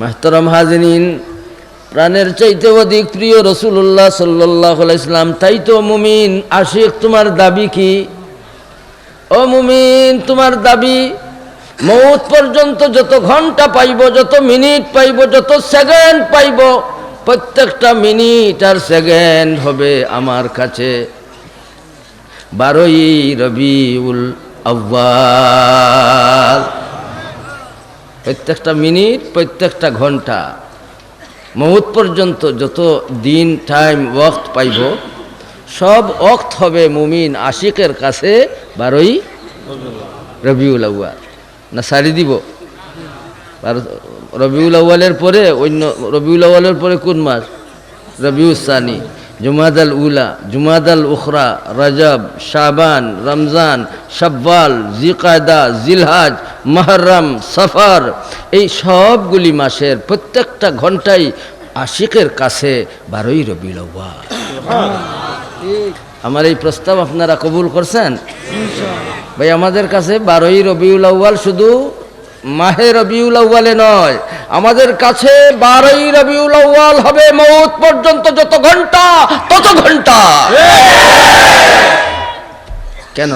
মাহতরম হাজরিন, প্রাণের চাইতে অধিক প্রিয় রসুল্লাহ সাল্লাহ ইসলাম তাই তো মুমিন আশিক, তোমার দাবি কি? ও মুমিন, তোমার দাবি, মৌত পর্যন্ত যত ঘণ্টা পাইব, যত মিনিট পাইব, যত সেকেন্ড পাইব, প্রত্যেকটা মিনিট আর সেকেন্ড হবে আমার কাছে। বারোই রবিউল আব্বাল প্রত্যেকটা মিনিট, প্রত্যেকটা ঘণ্টা। মহুত পর্যন্ত যত দিন টাইম ওয়াক্ত পাইব, সব ওক্ত হবে মুমিন আশিকের কাছে বারোই রবিউল আউ্য়াল। না, সারি দিব। রবিউল আউ্য়ালের পরে অন্য, রবিউল আউ্য়ালের পরে কোন মাস? রবিউল সানি। জুমাদাল উলা জুমাদাল উখরা রজব শাবান রমজান শাব্বাল জিকায়দা জিলহাজ মহরম সফর এই সবগুলি মাসের প্রত্যেকটা ঘন্টাই আশিকের কাছে বারোই আউ্য়াল। আমার এই প্রস্তাব আপনারা কবুল করছেন? ভাই আমাদের কাছে বারোই রবিউল আউ্য়াল শুধু মাহে রবিউল আউ্য়ালে নয়। আমাদের কাছে বারোই রবিউল আউ্য়াল হবে মৌত পর্যন্ত যত ঘণ্টা, তত ঘণ্টা। কেন?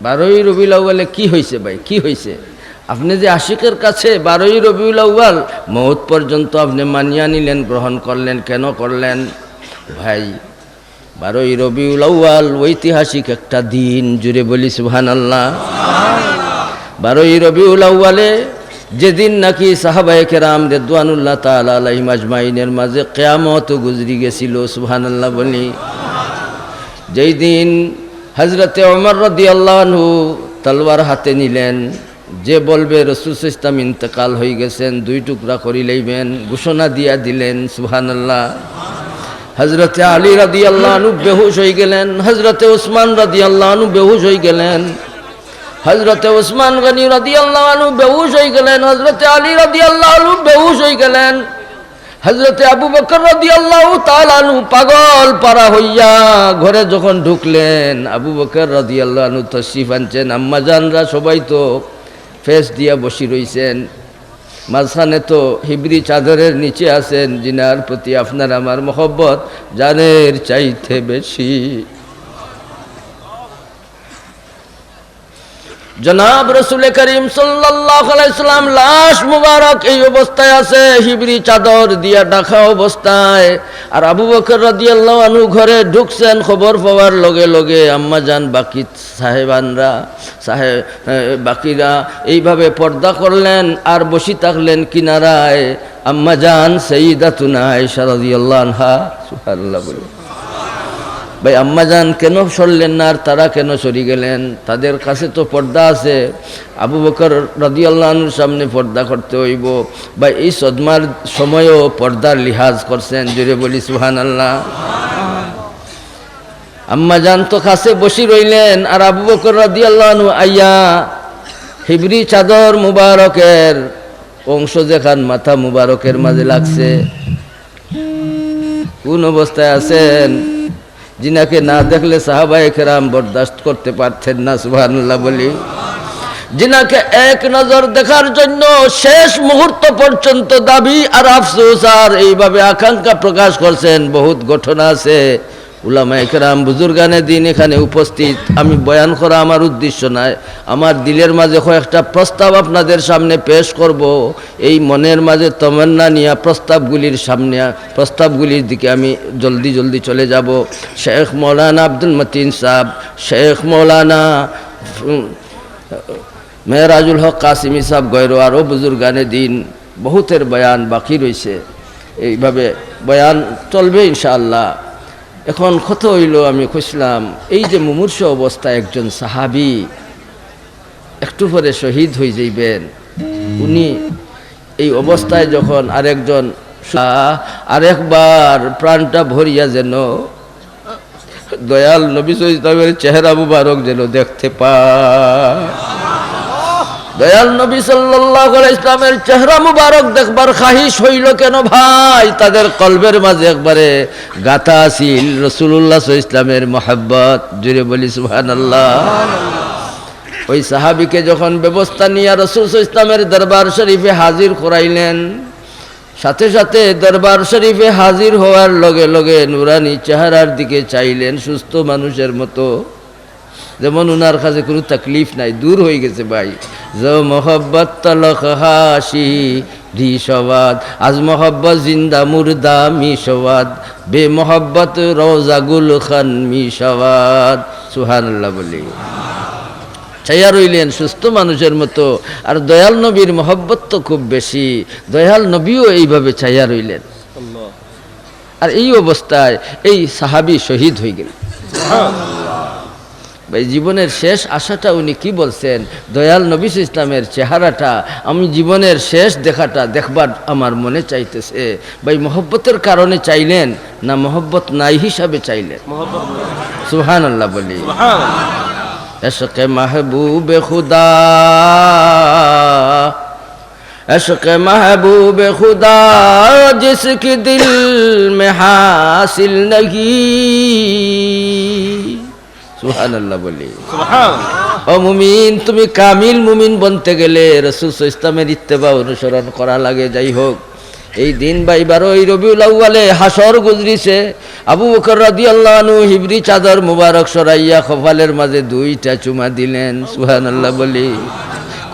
বারোই রবিউল আউ্য়ালে কি হয়েছে ভাই? কি হয়েছে আপনি যে আশিকের কাছে বারোই রবিউল আউ্য়াল মৌত পর্যন্ত আপনি মানিয়া নিলেন, গ্রহণ করলেন, কেন করলেন? ভাই, বারোই রবিউল আউ্য়াল ঐতিহাসিক একটা দিন, জুড়ে বলি সুহান আল্লাহ বারোই রবিউল আউ্য়ালে যেদিন নাকি সাহাবায়ে কেরাম রেদওয়ানুল্লাহ তালা আজমাইনের মাঝে কেয়ামত গুজরি গেছিল সুহান আল্লাহ বলি। যেই দিন হজরতে অমর রদি আল্লাহনহু তলওয়ার হাতে নিলেন, যে বলবে, রসুল ইসলাম ইন্তকাল হয়ে গেছেন, দুই টুকরা করি লইবেন, ঘোষণা দিয়া দিলেন সুহান আল্লাহ হজরতে আলী রাদি আল্লাহনু বেহুশ হয়ে গেলেন হজরতে উসমান রাদি আল্লাহনু বেহুশ হয়ে গেলেন। হজরতে উসমান গনি রদি আল্লাহ আল্লাহনু বেহুশ হয়ে গেলেন হজরতে আলী রাদি আলু বেহুশ হয়ে গেলেন। হজরতে আবু বকর রাদি আল্লাহ তালানু পাগল পারা হইয়া ঘরে যখন ঢুকলেন, আবু বকর রাদি আল্লাহনু তশরিফ আনছেন আম্মাজানরা সবাই তো ফেস দিয়া বসি রইছেন। মাঝখানে তো হিবরি চাদরের নিচে আছেন জিনার প্রতি আপনার আমার মহব্বত জানের চাইতে বেশি। জনাব রসুল করিম সাল্লাম লাশ মুবারক এই অবস্থায় আছে, হিবরি চাদর দিয়া ডাকা অবস্থায়। আর আবু বকর রাদিয়াল্লাহু আনহু ঘরে ঢুকছেন, খবর পাওয়ার লগে লগে আম্মা যান বাকি সাহেবানরা, সাহেব বাকিরা এইভাবে পর্দা করলেন আর বসি থাকলেন কিনারায়। আম্মা যান সঈদাতুনা আয়েশা রাদিয়াল্লাহু আনহা, সুবহানাল্লাহ বলে। ভাই আম্মাজান কেন সরলেন না আর তারা কেন সরি গেলেন? তাদের কাছে তো পর্দা আছে। আবু বকর রদিয়াল্লাহনুর সামনে পর্দা করতে হইব। বা এই সদমার সময়ও পর্দার লিহাজ করছেন জুড়ে বলি সুহান আল্লাহ আম্মাজান তো কাছে বসি রইলেন, আর আবু বকর রদিয়াল্লাহনু আইয়া হিবরি চাদর মুবারকের অংশ যেখান মাথা মুবারকের মাঝে লাগছে। কোন অবস্থায় আছেন? যিনাকে না দেখলে সাহাবাই কেরাম বরদাস্ত করতে পারতেন না, সুবহানাল্লাহ বলি। যিনাকে এক নজর দেখার জন্য শেষ মুহূর্ত পর্যন্ত দাবি আর আফসোস আর এইভাবে আকাঙ্ক্ষা প্রকাশ করছেন, বহুত ঘটনা আছে। উলামা একরাম বুজুর্গানে দিন এখানে উপস্থিত। আমি বয়ান করা আমার উদ্দেশ্য নাই। আমার দিলের মাঝে কয়েকটা প্রস্তাব আপনাদের সামনে পেশ করব। এই মনের মাঝে তমান্না নিয়ে প্রস্তাবগুলির সামনে, প্রস্তাবগুলির দিকে আমি জলদি জলদি চলে যাব। শেখ মৌলানা আব্দুল মতিন সাহ শেখ মৌলানা মেহরাজুল হক কাসিমি সাহ গয়রো আরও বুজুর্গানে দিন। বহুতের বয়ান বাকি রয়েছে এইভাবে বয়ান চলবে ইনশাআল্লাহ। এখন কত হইল, আমি খুঁজলাম, এই যে মুমূর্ষ অবস্থায় একজন সাহাবি, একটু পরে শহীদ হয়ে যাইবেন। উনি এই অবস্থায় যখন আরেকজন আরেকবার প্রাণটা ভরিয়া যেন, দয়াল নবী চেহারা মুবারক যেন দেখতে পায়। দয়াল ইসলামের চেহারা মুবারক দেখবার খাহিশ হইল কেন ভাই? তাদের কলবের মাঝে একবারে গাথা আছিল রসুল্লাহ ইসলামের মহাব্বত। জুড়ে বলি, সুবহানাল্লাহ। ওই সাহাবিকে যখন ব্যবস্থা নিয়ে রসুল ইসলামের দরবার শরীফে হাজির করাইলেন, সাথে সাথে দরবার শরীফে হাজির হওয়ার লগে লগে নুরানি চেহারার দিকে চাইলেন, সুস্থ মানুষের মতো। যেমন উনার কাছে কোনো তকলিফ নাই দূর হয়ে গেছে ভাই। জ মোহব্বত তলক হাসি রিসবাদ আজ মোহব্বত জিন্দা মুর্দা মি সবাদ বে মোহব্বত রোজা গুল খান মি সবাদ সুহানুল্লাহ বলি। চাইয়া রইলেন সুস্থ মানুষের মতো। আর দয়াল নবীর মহব্বত তো খুব বেশি। দয়াল নবীও এইভাবে চাইয়া রইলেন। আর এই অবস্থায় এই সাহাবি শহীদ হয়ে গেল ভাই জীবনের শেষ আশাটা উনি কি বলছেন? দয়াল নবিস ইসলামের চেহারাটা আমি জীবনের শেষ দেখাটা দেখবার আমার মনে চাইতেছে। ভাই মহব্বতের কারণে চাইলেন না মহব্বত নাই হিসাবে চাইলেন? সুহান আল্লাহ বলি এসকে মাহবুব খুদা এসকে মাহবুব খুদা জিস কি দিল میں حاصل نہیں সুহান আল্লাহ বলি ও মুমিন তুমি কামিল মুমিন বনতে গেলে রসুল ইসলামের ইত্তেবা অনুসরণ করা লাগে যাই হোক। এই দিন বাই বারোই রবিউল আউ্বালে হাসর গুজরিছে। আবু বকর রাদি আল্লাহ আনু হিবরি চাদর মুবারক সরাইয়া কপালের মাঝে দুইটা চুমা দিলেন সুহান আল্লাহ বলি।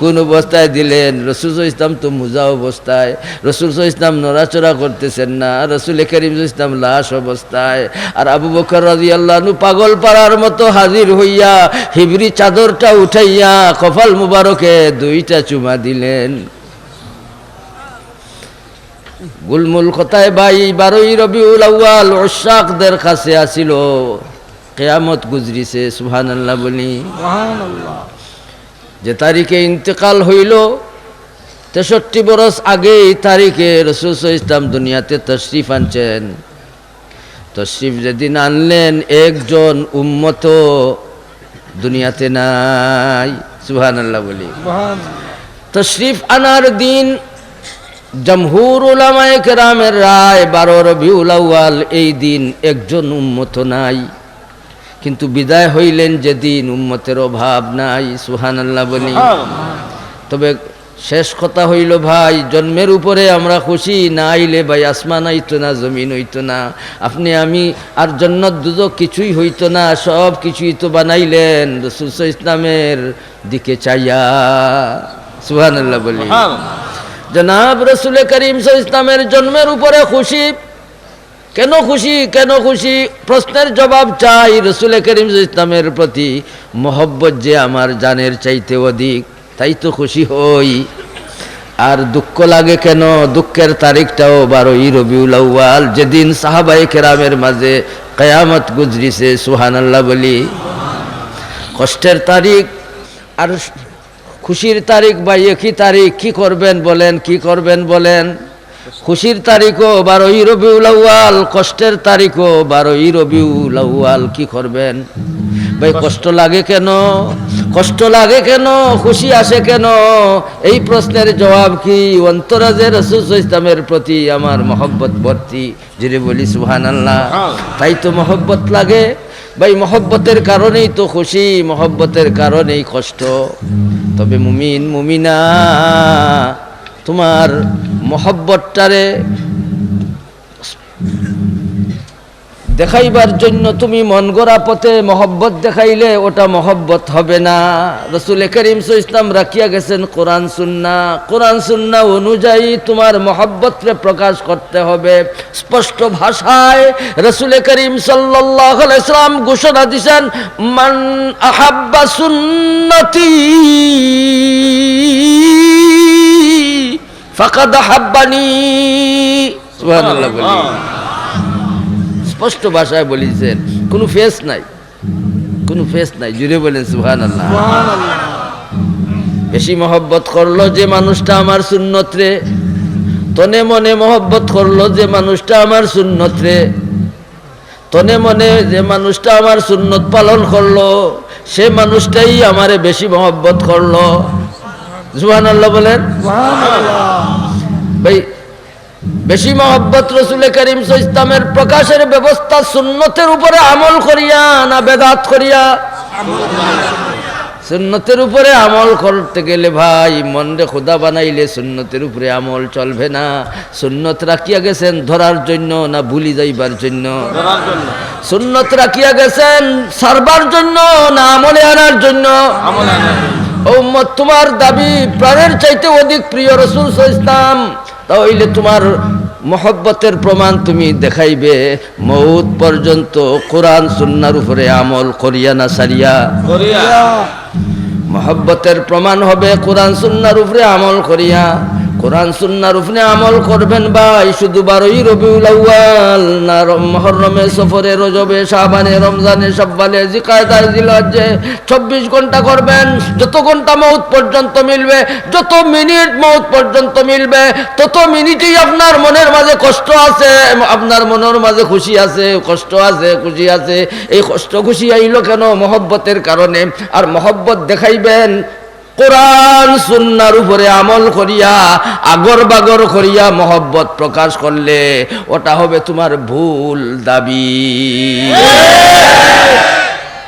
কোন অবস্থায় দিলেন? রসুল ইসলাম তো মুজা অবস্থায়। রসুল ইসলাম নড়াচড়া করতেছেন না। রসুল করিম ইসলাম লাশ অবস্থায়। আর আবু বকর রাজি আল্লাহ পাগল পাড়ার মতো হাজির হইয়া হিবরি চাদরটা উঠাইয়া কপাল মুবারকে দুইটা চুমা দিলেন। গুলমুল কথায়, ভাই, বারোই রবিউল আউ্য়াল ওশাকদের কাছে আসিল। কেয়ামত গুজরিছে সুহান আল্লাহ বলি যে তারিখে ইন্তেকাল হইল তেষট্টি বরস আগে এই তারিখে রসুল ইসলাম দুনিয়াতে তশরিফ আনছেন। তশরিফ যেদিন আনলেন একজন উম্মত দুনিয়াতে নাই। সুহান আল্লাহ বলি তশরিফ আনার দিন জমহুর উলামায়ে কেরামের রায় বারো রবিউল আউয়াল এই দিন একজন উম্মত নাই। কিন্তু বিদায় হইলেন যেদিন উম্মতের অভাব নাই সুহানাল্লাহ বলি। তবে শেষ কথা হইল ভাই জন্মের উপরে আমরা খুশি না আইলে ভাই আসমান হইতো না জমিন হইতো না। আপনি আমি আর জন্নত দুদক কিছুই হইতো না সব কিছুই তো বানাইলেন রসুল ইসলামের দিকে চাইয়া। সুহানাল্লাহ বলি। জনাব রসুল করিম ইসলামের জন্মের উপরে খুশি কেন খুশি কেন খুশি? প্রশ্নের জবাব চাই রসুল করিম ইসলামের প্রতি। মহব্বত যে আমার জানের চাইতে অধিক, তাই তো খুশি হই। আর দুঃখ লাগে কেন? দুঃখের তারিখটাও বারোই রবিউল আউ্য়াল, যেদিন সাহাবাই কেরামের মাঝে কয়ামত গুজরিছে সুহান আল্লাহ বলি। কষ্টের তারিখ, আর খুশির তারিখ বা একই তারিখ, কি করবেন বলেন, কি করবেন বলেন? খুশির তারিখও বারোই রবিউল আউ্য়াল কষ্টের তারিখও বারোই রবিউল আউ্য়াল। কি করবেন? ভাই কষ্ট। লাগে কেন? কষ্ট লাগে কেন? খুশি আসে কেন? এই প্রশ্নের জবাব কি? অন্তরাজে রসুল ইসলামের প্রতি আমার মহব্বত ভর্তি। যিনি বলি সুহান আল্লাহ তাই তো মহব্বত লাগে। ভাই মহব্বতের কারণেই তো খুশি মহব্বতের কারণেই কষ্ট। তবে মুমিন মুমিনা তোমার মহব্বতটারে দেখাইবার জন্য তুমি মন গড়া পথে মহব্বত দেখাইলে ওটা মহব্বত হবে না। রসুল করিম ইসলাম রাখিয়া গেছেন কোরআন, সুন্না। কোরআন, সুন্না অনুযায়ী তোমার মহব্বতরে প্রকাশ করতে হবে। স্পষ্ট ভাষায় রসুল করিম সাল্লাহ ইসলাম ঘোষণা দিছেন, মান আহাব্বা সুন্নতি ফাকাদ হাব্বানি। সুবহানাল্লাহ বলি। স্পষ্ট ভাষায় বলেছেন কোনো ফেস নাই। কোনো ফেস নাই জুড়ে বলেন সুহান আল্লাহ বেশি মহব্বত করল যে মানুষটা আমার সুন্নত রে। তনে মনে মহব্বত করল যে মানুষটা আমার সুন্নত রে। তনে মনে যে মানুষটা আমার সুন্নত পালন করল সে মানুষটাই আমারে বেশি মহব্বত করল। সুহান আল্লাহ বলেন ভাই বেশি মহব্বত রসুল করিম ইসলামের প্রকাশের ব্যবস্থা সুন্নতের উপরে আমল করিয়া না বেদাত করিয়া? সুন্নতের উপরে আমল করতে গেলে ভাই মনরে খোদা বানাইলে সুন্নতের উপরে আমল চলবে না। সুন্নত রাখিয়া গেছেন ধরার জন্য না ভুলি যাইবার জন্য? সুন্নত রাখিয়া গেছেন সারবার জন্য না আমলে আনার জন্য? ও তোমার দাবি প্রাণের চাইতে অধিক প্রিয় রসুল ইসলাম তাহলে তোমার মহব্বতের প্রমাণ তুমি দেখাইবে। মৌত পর্যন্ত কোরআন সুন্নার উপরে আমল করিয়া না সারিয়া। করিয়া। মহব্বতের প্রমাণ হবে কোরআন সুন্নার উপরে আমল করিয়া। কোরআন, সুন্নার উপরে আমল করবেন ভাই, শুধু বারোই রবিউল আউয়াল, না রম- মহরমে, সফরে, রজবে, শাবানে, রমজানে সব্বালে জিকায়দার জিলহজ্জে, চব্বিশ ঘণ্টা করবেন, যত ঘণ্টা মৌত পর্যন্ত মিলবে, যত মিনিট মৌত পর্যন্ত মিলবে, তত মিনিটেই আপনার মনের মাঝে কষ্ট আছে, আপনার মনের মাঝে খুশি আছে, কষ্ট আছে, খুশি আছে, এই কষ্ট খুশি আইলো কেন? মহব্বতের কারণে। আর মহব্বত দেখাইবেন কোরআন, সুন্নার উপরে আমল করিয়া আগর বাগর করিয়া মহব্বত প্রকাশ করলে ওটা হবে তোমার ভুল দাবি।